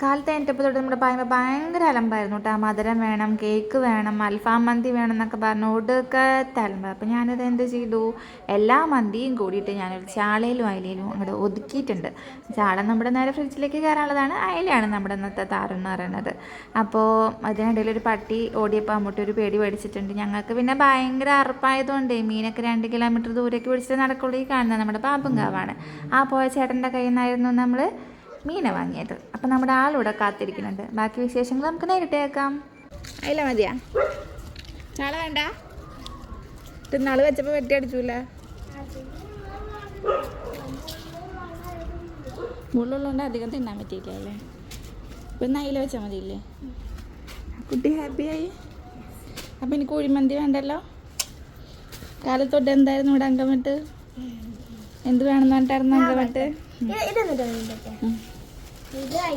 കാലത്ത് കഴിഞ്ഞപ്പോൾ തൊട്ട് നമ്മുടെ പായ്മ ഭയങ്കര അലമ്പായിരുന്നു കേട്ടോ. മധുരം വേണം കേക്ക് വേണം അൽഫാം മന്തി വേണം എന്നൊക്കെ പറഞ്ഞു ഒടുക്കത്തെ അലമ്പ് അപ്പോൾ ഞാനത് എന്ത് ചെയ്തു? എല്ലാ മന്തിയും കൂടിയിട്ട് ഞാനൊരു ചാളയിലും അയിലയിലും അങ്ങോട്ട് ഒതുക്കിയിട്ടുണ്ട്. ചാള നമ്മുടെ നേരെ ഫ്രിഡ്ജിലേക്ക് കയറാനുള്ളതാണ് അയിലയാണ് നമ്മുടെ ഇന്നത്തെ താരെന്ന് പറയുന്നത്. അപ്പോൾ അതിനിടയിൽ ഒരു പട്ടി ഓടിയപ്പോൾ അങ്ങോട്ട് ഒരു പേടി മേടിച്ചിട്ടുണ്ട് ഞങ്ങൾക്ക് പിന്നെ ഭയങ്കര അറപ്പായതുകൊണ്ട് മീനൊക്കെ രണ്ട് കിലോമീറ്റർ ദൂരേക്ക് പിടിച്ചിട്ട് നടക്കുള്ളൂ ഈ കാണുന്നത് നമ്മുടെ പാമ്പുങ്കാവാണ് ആ പോയ ചേട്ടന്റെ കയ്യിൽ നിന്നായിരുന്നു നമ്മൾ മീനെ വാങ്ങിയത്. അപ്പം നമ്മുടെ ആളിവിടെ കാത്തിരിക്കുന്നുണ്ട്. ബാക്കി വിശേഷങ്ങൾ നമുക്ക് നേരിട്ട് കേൾക്കാം. അതില മതിയാ? നാളെ വേണ്ട. തിന്നാൾ വെച്ചപ്പോൾ വെട്ടി അടിച്ചൂല. മുള്ളുള്ളതുകൊണ്ട് അധികം തിന്നാൻ പറ്റിയില്ല അല്ലേ? ഇപ്പം അയില വെച്ചാൽ മതിയില്ലേ? കുട്ടി ആയി അപ്പം എനിക്ക് കുഴിമന്തി വേണ്ടല്ലോ? കാലത്തൊട്ട് എന്തായിരുന്നു ഇവിടെ അംഗമിട്ട് എന്ത് വേണമെന്ന് പറഞ്ഞിട്ടായിരുന്നു അംഗമിട്ട്.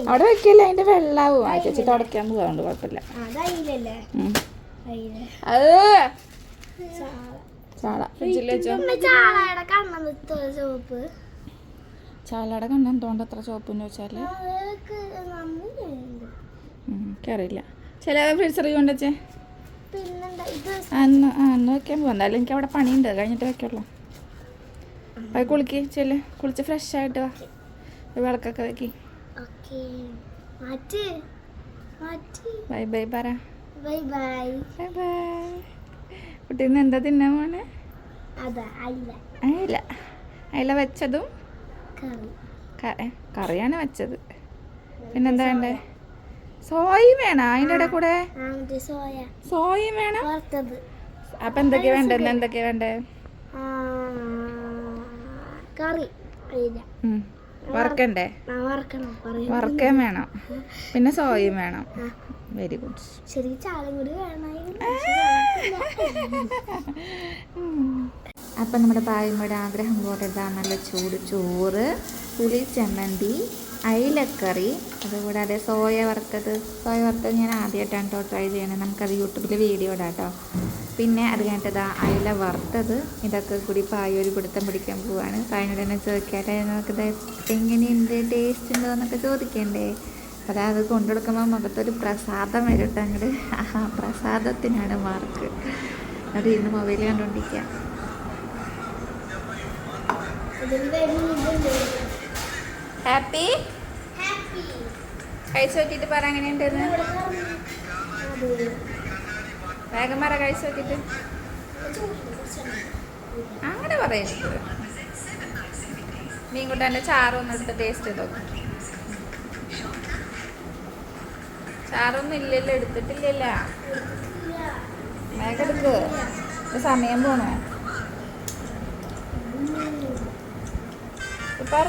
അവിടെ വെക്കില്ല അതിന്റെ വെള്ളാവും. ആ ചേച്ചി തുടയ്ക്കാൻ പോകാണ്ട് കുഴപ്പമില്ല. അതയിലല്ലേ ഉം. അയില അത് ചാള. ഫ്രിഡ്ജിൽ വെച്ചോ? ചാളയുടെ ചോപ്പ് കണ്ണ് എന്തുകൊണ്ട് അത്ര ചോപ്പെന്ന് വെച്ചാൽ എനിക്കറിയില്ല. ചില ഫ്രീസറിൽ കൊണ്ടുവച്ചേ അന്ന് അന്ന് വെക്കാൻ പോകും എന്തായാലും എനിക്ക് അവിടെ പണിയുണ്ട്. കഴിഞ്ഞിട്ട് വെക്കുള്ളൂ. അത് കുളിക്ക് ചെല്ല്. കുളിച്ച് ഫ്രഷ് ആയിട്ട് വാ. വിളക്കൊക്കെ വെക്കി. ബൈ ബൈ പറ. Bye bye. Bye bye. കുട്ടി ഇന്ന് എന്താ തിന്നാൻ അതാ അയില. അയില. വെച്ചതും കറിയാണ് വെച്ചത്. പിന്നെന്താ വേണ്ടേ? സോയും വേണം അതിന്റെ ഇടയിൽ കൂടെ സോയ. വേണം? അപ്പൊ എന്തൊക്കെയാ വേണ്ടേ എന്തൊക്കെയാ വേണ്ടേ കറി. വറുക്കണ്ടേ? പറയും വേണം. പിന്നെ സോയും വേണം. വെരി ഗുഡ് അപ്പം നമ്മുടെ പായമ്മയുടെ ആഗ്രഹം പോലെ ഇതാ നല്ല ചൂട് ചോറ് പുളി ചമ്മന്തി അയിലക്കറി അതുകൂടാതെ സോയ വറുത്തത്. സോയ വറുത്തത് ഞാൻ ആദ്യമായിട്ടാണ് കേട്ടോ ട്രൈ ചെയ്യണത് നമുക്കത് യൂട്യൂബിൽ വീഡിയോ ഇടാം കേട്ടോ. പിന്നെ അത് കഴിഞ്ഞിട്ട് അയില വറുത്തത്. ഇതൊക്കെ കൂടി പായ ഒരു പിടുത്തം പിടിക്കാൻ പോവാണ്. പായനോട് തന്നെ ചോദിക്കാട്ടെ നമുക്കിത് എങ്ങനെയുണ്ട്? ടേസ്റ്റ് ഉണ്ടോ എന്നൊക്കെ ചോദിക്കണ്ടേ? അപ്പോൾ അത് കൊണ്ടുകൊടുക്കുമ്പോൾ മുഖത്തൊരു പ്രസാദം വരും അങ്ങോട്ട് ആ പ്രസാദത്തിനാണ് മാർക്ക് അത് ഇന്ന് മൊബൈൽ കണ്ടുകൊണ്ടിരിക്കുക ഹാപ്പി കഴിച്ചു നോക്കിയിട്ട് പറ എങ്ങനെയുണ്ടെന്ന്. വേഗം പറ കഴിച്ചു നോക്കിയിട്ട്. അങ്ങനെ പറയുന്നത് മീൻകുട്ടാന്റെ ചാറൊന്നും എടുത്ത് ടേസ്റ്റ് ചെയ്ത് നോക്കും. ചാറൊന്നും ഇല്ലല്ലോ എടുത്തിട്ടില്ലല്ല. വേഗം എടുക്ക്. സമയം പോണോ. പറ.